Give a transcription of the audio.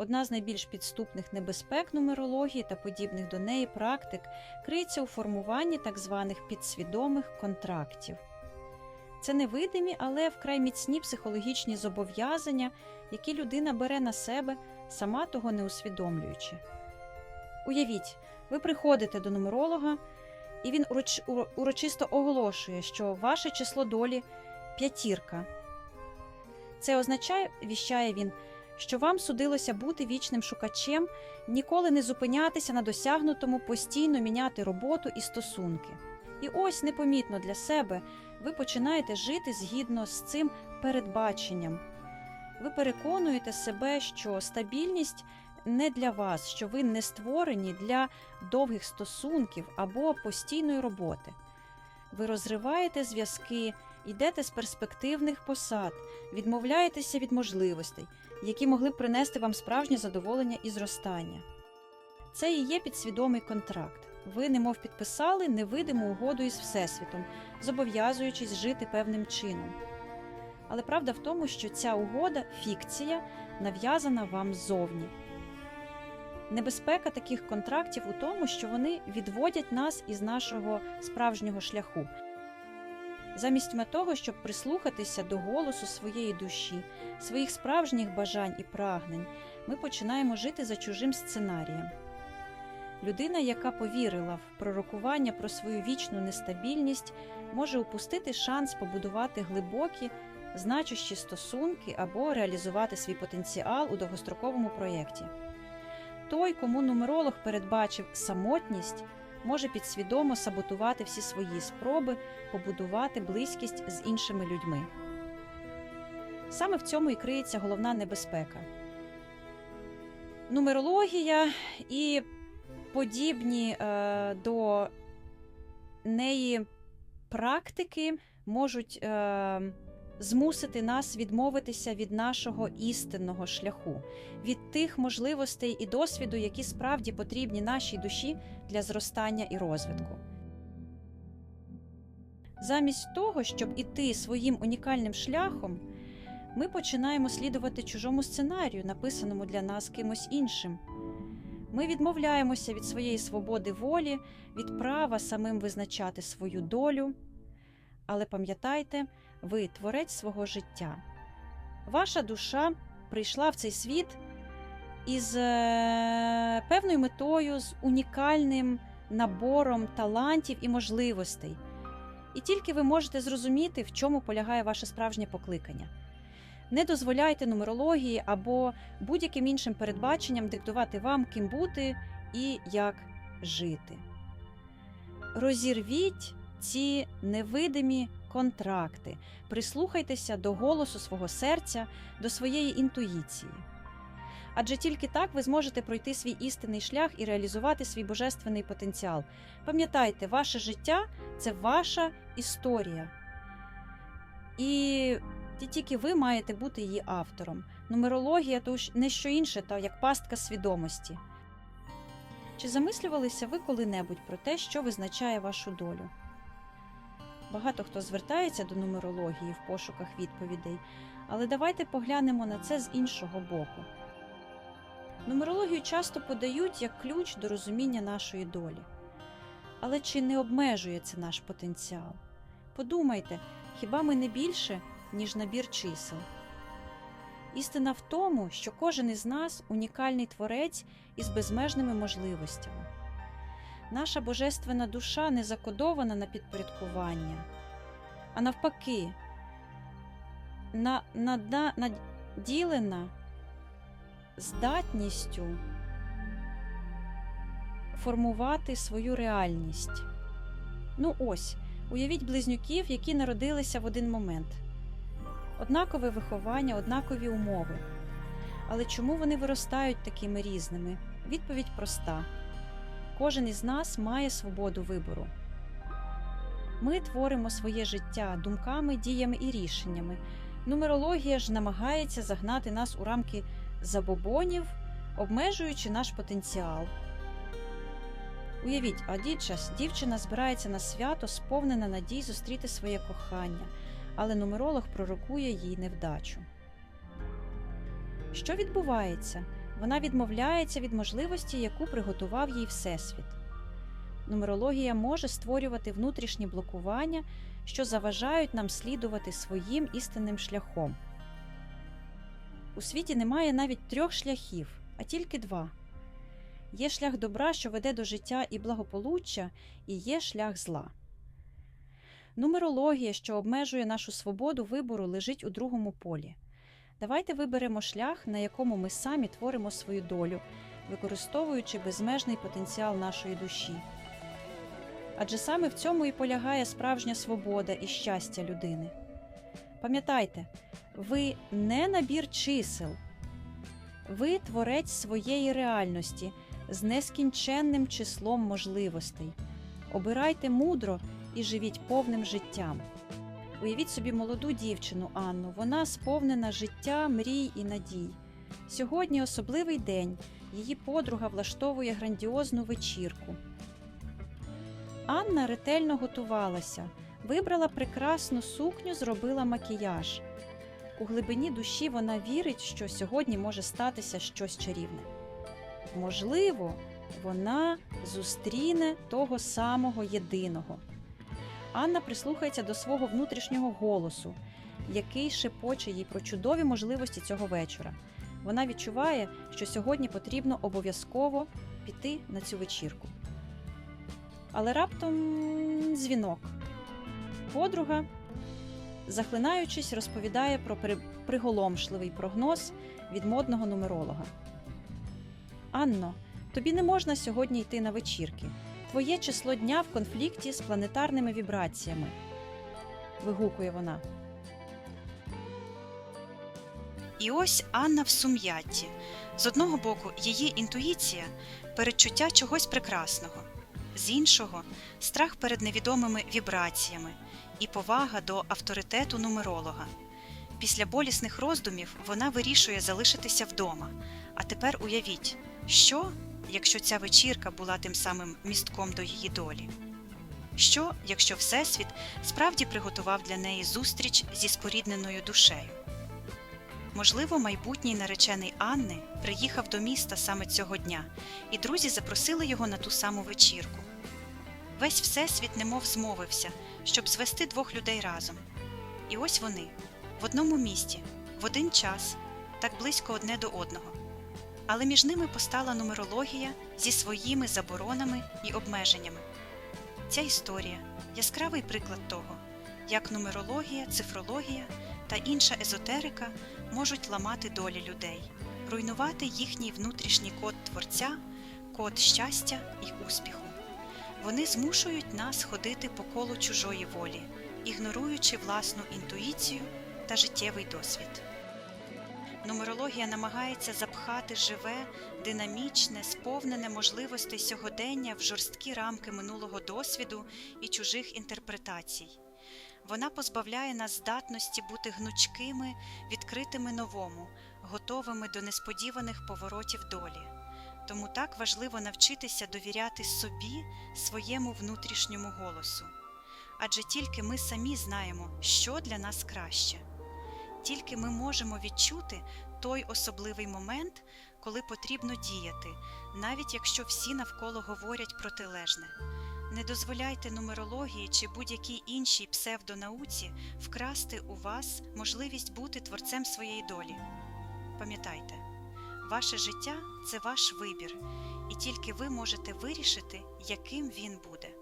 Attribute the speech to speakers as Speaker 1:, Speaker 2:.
Speaker 1: Одна з найбільш підступних небезпек нумерології та подібних до неї практик криється у формуванні так званих підсвідомих контрактів. Це невидимі, але вкрай міцні психологічні зобов'язання, які людина бере на себе, сама того не усвідомлюючи. Уявіть, ви приходите до нумеролога, і він уроч- урочисто оголошує, що ваше число долі п'ятірка. Це означає, віщає він, що вам судилося бути вічним шукачем, ніколи не зупинятися на досягнутому, постійно міняти роботу і стосунки. І ось непомітно для себе ви починаєте жити згідно з цим передбаченням. Ви переконуєте себе, що стабільність не для вас, що ви не створені для довгих стосунків або постійної роботи. Ви розриваєте зв'язки, йдете з перспективних посад, відмовляєтеся від можливостей, які могли б принести вам справжнє задоволення і зростання. Це і є підсвідомий контракт. Ви немов підписали невидиму угоду із Всесвітом, зобов'язуючись жити певним чином. Але правда в тому, що ця угода фікція, нав'язана вам ззовні. Небезпека таких контрактів у тому, що вони відводять нас із нашого справжнього шляху. Замість того, щоб прислухатися до голосу своєї душі, своїх справжніх бажань і прагнень, ми починаємо жити за чужим сценарієм. Людина, яка повірила в пророкування про свою вічну нестабільність, може упустити шанс побудувати глибокі, значущі стосунки або реалізувати свій потенціал у довгостроковому проєкті. Той, кому нумеролог передбачив самотність, може підсвідомо саботувати всі свої спроби побудувати близькість з іншими людьми. Саме в цьому і криється головна небезпека. Нумерологія і подібні е, до неї практики можуть е, змусити нас відмовитися від нашого істинного шляху, від тих можливостей і досвіду, які справді потрібні нашій душі для зростання і розвитку. Замість того, щоб іти своїм унікальним шляхом, ми починаємо слідувати чужому сценарію, написаному для нас кимось іншим. Ми відмовляємося від своєї свободи волі, від права самим визначати свою долю. Але пам'ятайте, ви творець свого життя. Ваша душа прийшла в цей світ із е, певною метою, з унікальним набором талантів і можливостей. І тільки ви можете зрозуміти, в чому полягає ваше справжнє покликання. Не дозволяйте нумерології або будь-яким іншим передбаченням диктувати вам, ким бути і як жити. Розірвіть ці невидимі контракти, прислухайтеся до голосу свого серця, до своєї інтуїції. Адже тільки так ви зможете пройти свій істинний шлях і реалізувати свій божественний потенціал. Пам'ятайте, ваше життя це ваша історія. І тільки ви маєте бути її автором. Нумерологія то не що інше, та як пастка свідомості. Чи замислювалися ви коли-небудь про те, що визначає вашу долю? Багато хто звертається до нумерології в пошуках відповідей, але давайте поглянемо на це з іншого боку. Нумерологію часто подають як ключ до розуміння нашої долі. Але чи не обмежує це наш потенціал? Подумайте, хіба ми не більше, ніж набір чисел? Істина в тому, що кожен із нас унікальний творець із безмежними можливостями. Наша божественна душа не закодована на підпорядкування, а навпаки, на, нада- наділена здатністю формувати свою реальність. Ну ось, уявіть близнюків, які народилися в один момент. Однакове виховання, однакові умови. Але чому вони виростають такими різними? Відповідь проста: кожен із нас має свободу вибору. Ми творимо своє життя думками, діями і рішеннями. Нумерологія ж намагається загнати нас у рамки забобонів, обмежуючи наш потенціал. Уявіть, один час дівчина збирається на свято, сповнена надій зустріти своє кохання, але нумеролог пророкує їй невдачу. Що відбувається? Вона відмовляється від можливості, яку приготував їй Всесвіт. Нумерологія може створювати внутрішні блокування, що заважають нам слідувати своїм істинним шляхом. У світі немає навіть трьох шляхів, а тільки два. Є шлях добра, що веде до життя і благополуччя, і є шлях зла. Нумерологія, що обмежує нашу свободу вибору, лежить у другому полі. Давайте виберемо шлях, на якому ми самі творимо свою долю, використовуючи безмежний потенціал нашої душі. Адже саме в цьому і полягає справжня свобода і щастя людини. Пам'ятайте, ви не набір чисел, ви творець своєї реальності з нескінченним числом можливостей. Обирайте мудро і живіть повним життям. Уявіть собі молоду дівчину Анну. Вона сповнена життя, мрій і надій. Сьогодні особливий день. Її подруга влаштовує грандіозну вечірку. Анна ретельно готувалася, вибрала прекрасну сукню, зробила макіяж. У глибині душі вона вірить, що сьогодні може статися щось чарівне. Можливо, вона зустріне того самого єдиного. Анна прислухається до свого внутрішнього голосу, який шепоче їй про чудові можливості цього вечора. Вона відчуває, що сьогодні потрібно обов'язково піти на цю вечірку. Але раптом дзвінок. Подруга, захлинаючись, розповідає про при- приголомшливий прогноз від модного нумеролога. Анно, тобі не можна сьогодні йти на вечірки. Твоє число дня в конфлікті з планетарними вібраціями. вигукує вона.
Speaker 2: І ось Анна в сум'ятті. З одного боку, її інтуїція передчуття чогось прекрасного, з іншого страх перед невідомими вібраціями і повага до авторитету нумеролога. Після болісних роздумів вона вирішує залишитися вдома. А тепер уявіть, що, якщо ця вечірка була тим самим містком до її долі? Що, якщо Всесвіт справді приготував для неї зустріч зі спорідненою душею? Можливо, майбутній наречений Анни приїхав до міста саме цього дня, і друзі запросили його на ту саму вечірку. Весь всесвіт немов змовився, щоб звести двох людей разом. І ось вони в одному місті, в один час, так близько одне до одного. Але між ними постала нумерологія зі своїми заборонами і обмеженнями. Ця історія яскравий приклад того, як нумерологія, цифрологія та інша езотерика можуть ламати долі людей, руйнувати їхній внутрішній код творця, код щастя і успіху. Вони змушують нас ходити по колу чужої волі, ігноруючи власну інтуїцію та життєвий досвід. Нумерологія намагається запхати живе, динамічне, сповнене можливостей сьогодення в жорсткі рамки минулого досвіду і чужих інтерпретацій. Вона позбавляє нас здатності бути гнучкими, відкритими новому, готовими до несподіваних поворотів долі. Тому так важливо навчитися довіряти собі, своєму внутрішньому голосу. Адже тільки ми самі знаємо, що для нас краще. Тільки ми можемо відчути той особливий момент, коли потрібно діяти, навіть якщо всі навколо говорять протилежне. Не дозволяйте нумерології чи будь-якій іншій псевдонауці вкрасти у вас можливість бути творцем своєї долі. Пам'ятайте, ваше життя це ваш вибір, і тільки ви можете вирішити, яким він буде.